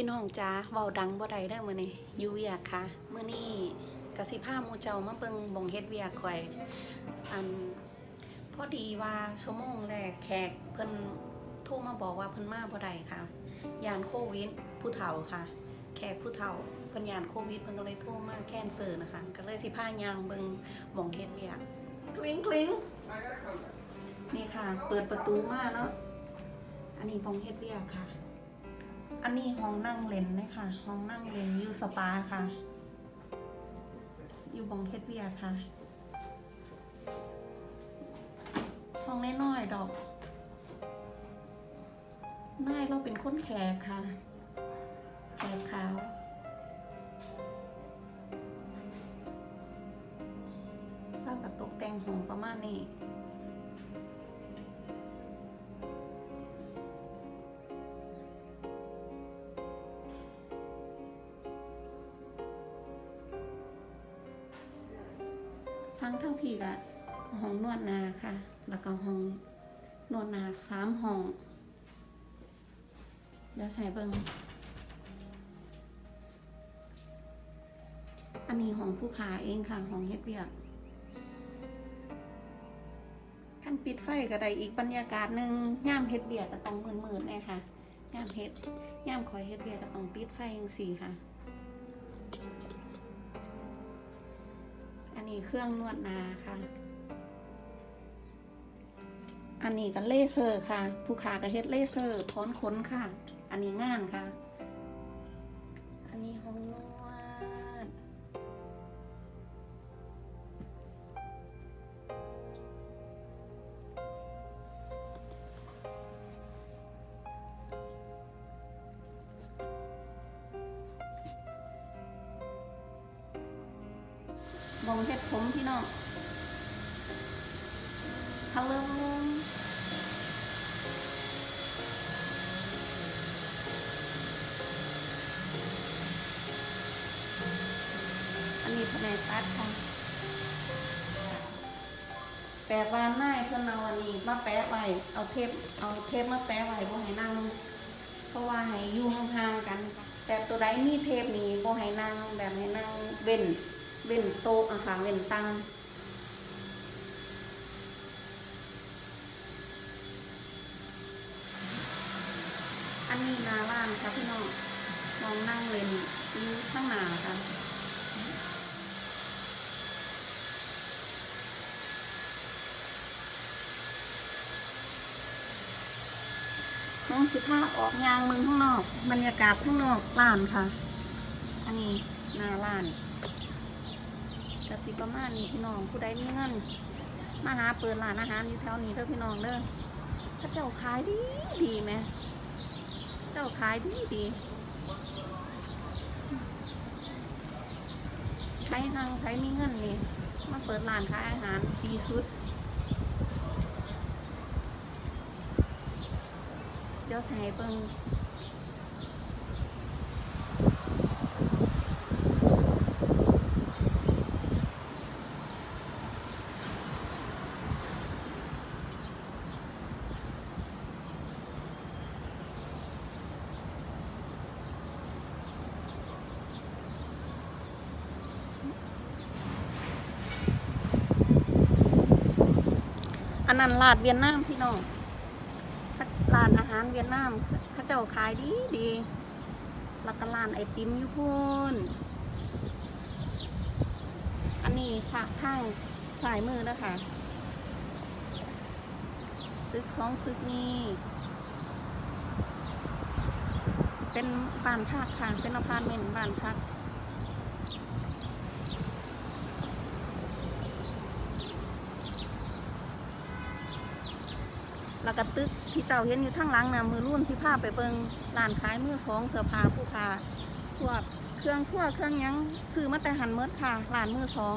พี่น้องจ้าเว้าดังบ่ได้เด้อมื้อนี้อยู่เวียกค่ะมื้อนี้กสิพาหมู่เจ้ามาเบิ่งบ่งเฮ็ดเวียกข่อย อันพอดีว่าชั่วโมงแรกแขกเพิ่นโทรมาบอกว่าเพิ่นมาบ่ได้ค่ะยานโควิดผู้เฒ่าค่ะ แขกผู้เฒ่าเพิ่นยานโควิดเพิ่นก็เลยโทรมาแคนเซิลนะคะ ก็เลยสิพายางเบิ่งบ่งเฮ็ดเวียกกลิ้งกลิ้งนี่ค่ะ เปิดประตูมาเนาะอันนี้บ่งเฮ็ดเวียกค่ะ อันนี้ห้องนั่งเล่นเลยค่ะห้องนั่งเล่นอยู่สปาค่ะ อยู่บองเฮ็ดเวียค่ะ ห้องน้อยๆดอกนายเราเป็นคนแขกค่ะ แขกขาวเรากับตกแต่งห้องประมาณนี้ ฟังทั้งพี่กะห้องนวดนาค่ะ แล้วก็ห้องนวดนาสามห้อง เดี๋ยวใส่เบิงอันนี้ของผู้ขาเองค่ะของเฮ็ดเวียกขั้นปิดไฟก็ได้อีกบรรยากาศหนึ่งย่ามเฮ็ดเบียกก็ต้องมืดๆแน่ค่ะย่ามเฮ็ดย่ามคอยเฮ็ดเบียกก็ต้องปิดไฟจังสี่ค่ะ นี้เครื่องนวดนาค่ะ อันนี้ก็เลเซอร์ค่ะ ผู้ขาก็เฮ็ดเลเซอร์ถอนขนค่ะ อันนี้งานค่ะ อันนี้ห้องนวด ฮัลโหลอันนี้แผนกตัดค่ะแปะวานหน้าเพื่อนเอาอันนี้มาแปะไว้เอาเทปเอาเทปมาแปะไว้บ่ให้นั่งเพราะว่าให้อยู่ห่างๆกัน แต่ตัวใดมีเทปนี้บ่ให้นั่งแบบให้นั่งเว้นเว้นโต๊ะอะค่ะเว้นตังอั นาบ้านค่ะพี่น้องมองนั่งเล่นอยู่ข้างหน้าค่ะน้องสิภาออกยางมืองข้างนอก บรรยากาศข้างนอกร้านค่ะ อันนี้หน้าร้านกระสิประมาณนี้พี่น้องผู้ใดมีเงินมาหาเปิดร้านอาหารอยู่แถวนี้เด้อพี่น้องเด้อถ้าเจ้าขายดีดีไหม จ้าขายดีดีใครหังใครมีเงินนี่ มาเปิดร้านขายอาหารดีสุด เดี๋ยวใส่เบิ่ง อันนั้นลาดเวียดนามพี่น้องร้านอาหารเวียดนามเขาเจ้าขายดีดีแล้วก็ร้านไอติมยูพูนอันนี้ค่ะข้างสายมือนะคะตึกสองตึกนี้ เป็นบ้านพักค่ะ เป็นอพาร์ตเมนต์บ้านพัก แล้วก็ตึกที่เจ้าเห็นอยู่ทั้งหลังนะมือรุ่นสิภาพไปเบิงร้านขายมือสองเสื้อผ้าผู้ค้าพวกเครื่องครัวเครื่องยังซื้อมาแต่หันเมดค่ะร้านมือสอง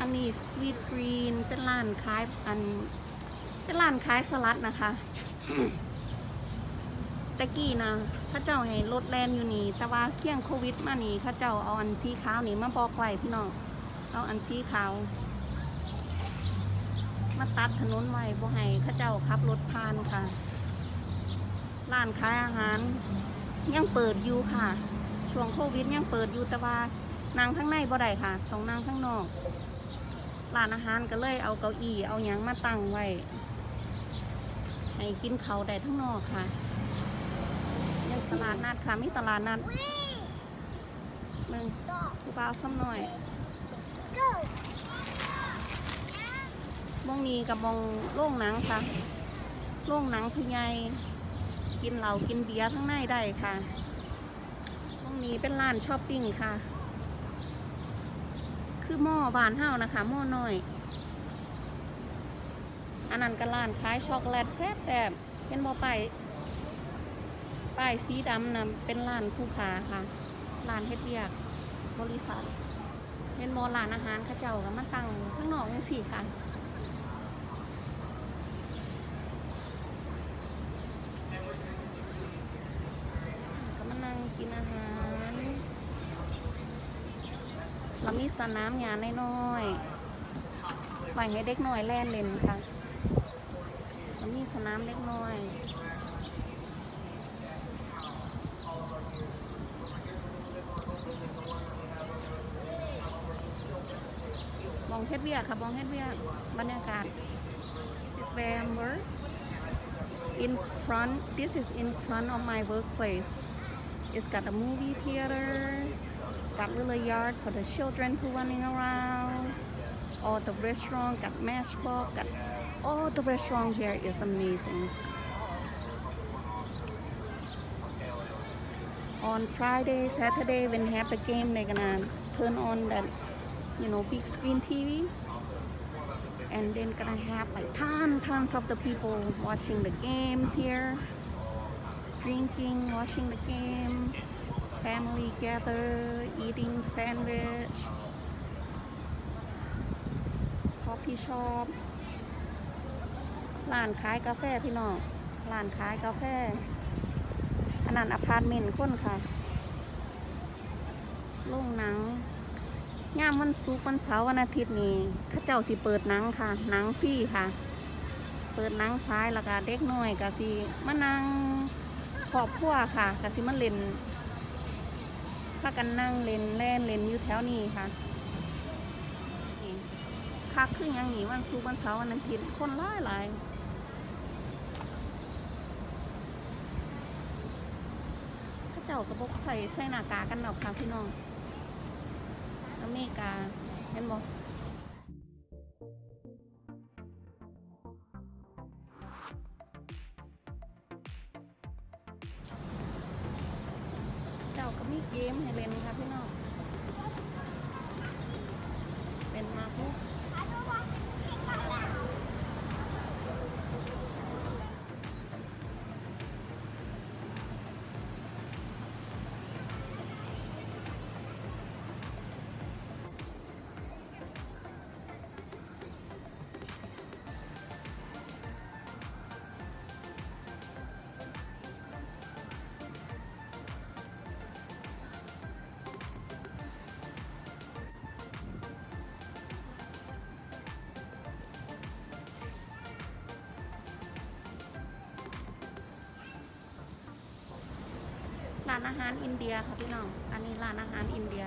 อันนี้สวีทกรีนเป็นร้านขายอัน เป็นร้านขายสลัดนะคะอตะกี้นะเข้าเจ้าให้รถแลนอยู่นี่ แต่ว่าเคียงโควิดมานี่เข้าเจ้าเอาอันสีขาวนี่มาบอกไว้พี่น้อง เอาอันสีขาว มาตัดถนนไว้บ่ให้เข้าเจ้าขับรถผ่านค่ะ ร้านขายอาหาร ยังเปิดอยู่ค่ะ ช่วงโควิดยังเปิดอยู่แต่ว่านางข้างในบ่ได้ค่ะ ต้องนางข้างนอก ร้านอาหารก็เลยเอาเก้าอี้เอาหยังมาตั้งไว้ ให้กินเขาได้ทั้งนอกค่ะยังตลาดนัดค่ะมีตลาดนัดหนึ่งผู้บ่าวซ้ำหน่อยมองนี้กับมองโรงหนังค่ะโรงหนังผู้ใหญ่กินเหล้ากินเบียร์ทั้งในได้ค่ะมองนี้เป็นร้านช้อปปิ้งค่ะ คือหม้อบานเฮานะคะหม้อน้อย อันนั้นก็ร้านขายช็อกโกแลตแซ่บๆเป็นบ่ป้ายป้ายสีดำนะเป็นร้านผู้ค้าค่ะร้านเฮ็ดเวียกบริษัทเป็นบ่ร้านอาหารข้าเจ้าก็มาตั้งข้างนอกจังซี่ค่ะก็มานั่งกินอาหารเรามีสนามหญ้าน้อยๆไว้ให้เด็กน้อยแล่นเล่นค่ะ นามเล็กน้อย มองเฮ็ดเวียกค่ะมองเฮ็ดเวียกบรรยากาศ This is where I'm work in front this is in front of my workplace it's got a movie theater got little yard for the children to running around all the restaurant got matchbox got all the restaurant here is amazing. On Friday Saturday when they have the game they're gonna turn on that you know big screen TV and then gonna have like tons tons of the people watching the games here. Drinking watching the game. Family gather eating sandwich coffee shop ร้านขายกาแฟพี่น้องร้านขายกาแฟอันนั้นอพาร์ตเมนต์คนค่ะโรงหนังย่ามวันศุกร์วันเสาร์วันอาทิตย์นี่ข้าเจ้าสิเปิดหนังค่ะหนังฟรีค่ะ เปิดหนังซ้ายแล้วก็เด็กน้อยก็สิมานั่งครอบครัวค่ะก็สิมาเล่นพากันนั่งเล่นเล่นเล่นอยู่แถวนี้ค่ะ คักคือหยังนี่วันศุวันเสาร์วันอาทิตย์คนหลายหลายข้าเจ้าก็บอกใส่ใส่หน้ากากันดอกค่ะพี่น้องอเมริกาเห็นบ่เจ้าก็มีเกมให้เล่นค่ะพี่น้องเป็นมาพุก ร้านอาหารอินเดียค่ะพี่น้อง อันนี้ร้านอาหารอินเดีย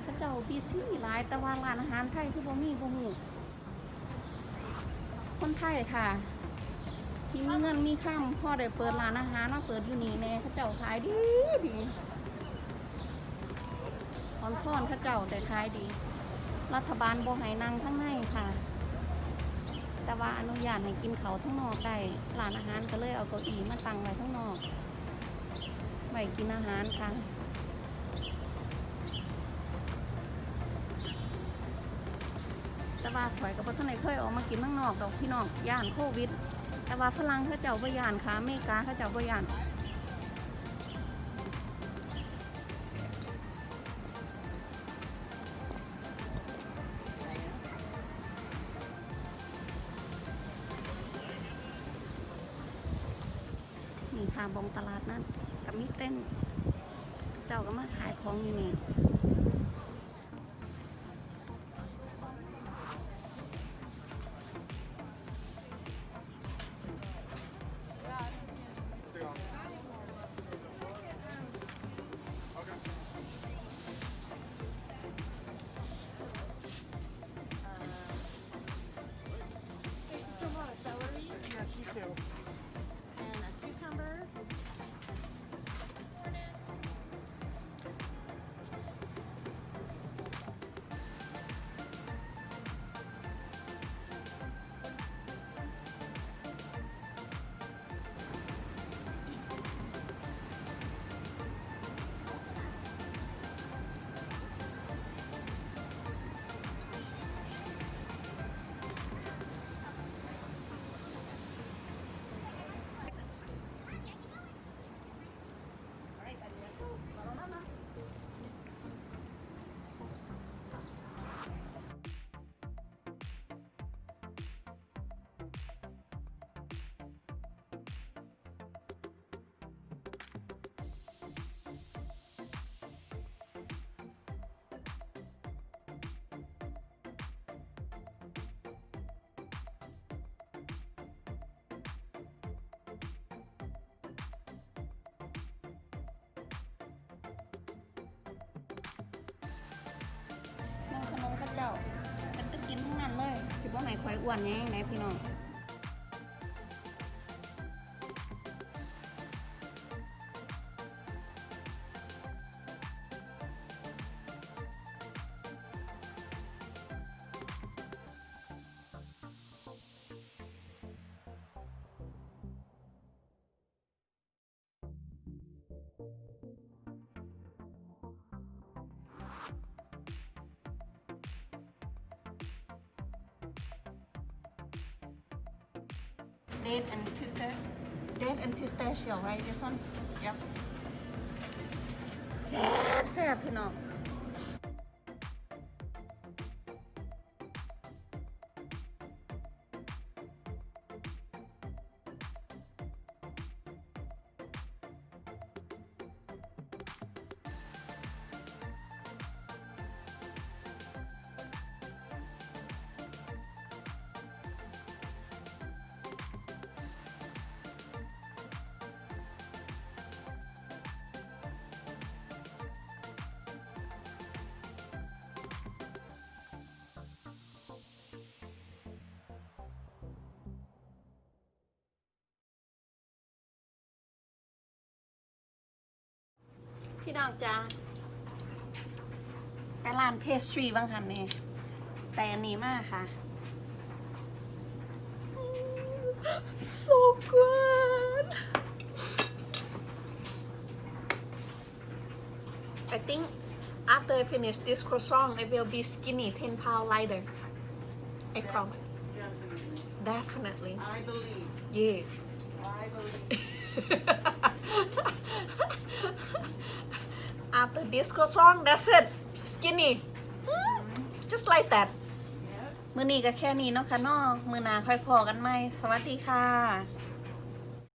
เขาเจ้าบีซี่หลายแต่ว่าร้านอาหารไทยคือบ่มีบ่มีคนไทยค่ะ ที่มีเงินมีข้ามพ่อได้เปิดร้านอาหารมาเปิดอยู่นี่แน่เขาเจ้าขายดีดีออนซ่อนเขาเจ้าแต่ขายดี รัฐบาลบ่ให้นั่งข้างในค่ะ แต่ว่าอนุญาตให้กินเขาทั้งนอกได้ร้านอาหารก็เลยเอาเก้าอี้มาตั้งไว้ทั้งนอก ไว้กินอาหารค่ะแต่ว่าข่อยกับพ่ท่านไหนเคยออกมากินข้างนอกดอกพี่น้องย่านโควิด แต่ว่าฝรั่งเขาเจ้าบ่ย่านค่ะเมกาเขาเจ้าบ่ย่านนี่ค่ะบงตลาดนั้น มีเต้น เจ้าก็มาขายของอยู่นี่ เลยสิบ่ไหนควายอ้วนแน่ไหนพี่น้อง date and pistachio date and pistachio right this one yep แซ่บแซ่บพี่น้อง น้องจ้าไปร้านเพสทรีบ้างคันนี่แต่อันนี้มากค่ะ so good I think after I finish this croissant I will be skinny 10 pound lighter I promise Definitely. definitely I believe. yes I believe. After this croissant that's it skinny just like that มือนี้ก็แค่นี้เนาะค่ะเนาะมือหนาค่อยพอกันไหมสวัสดีค่ะ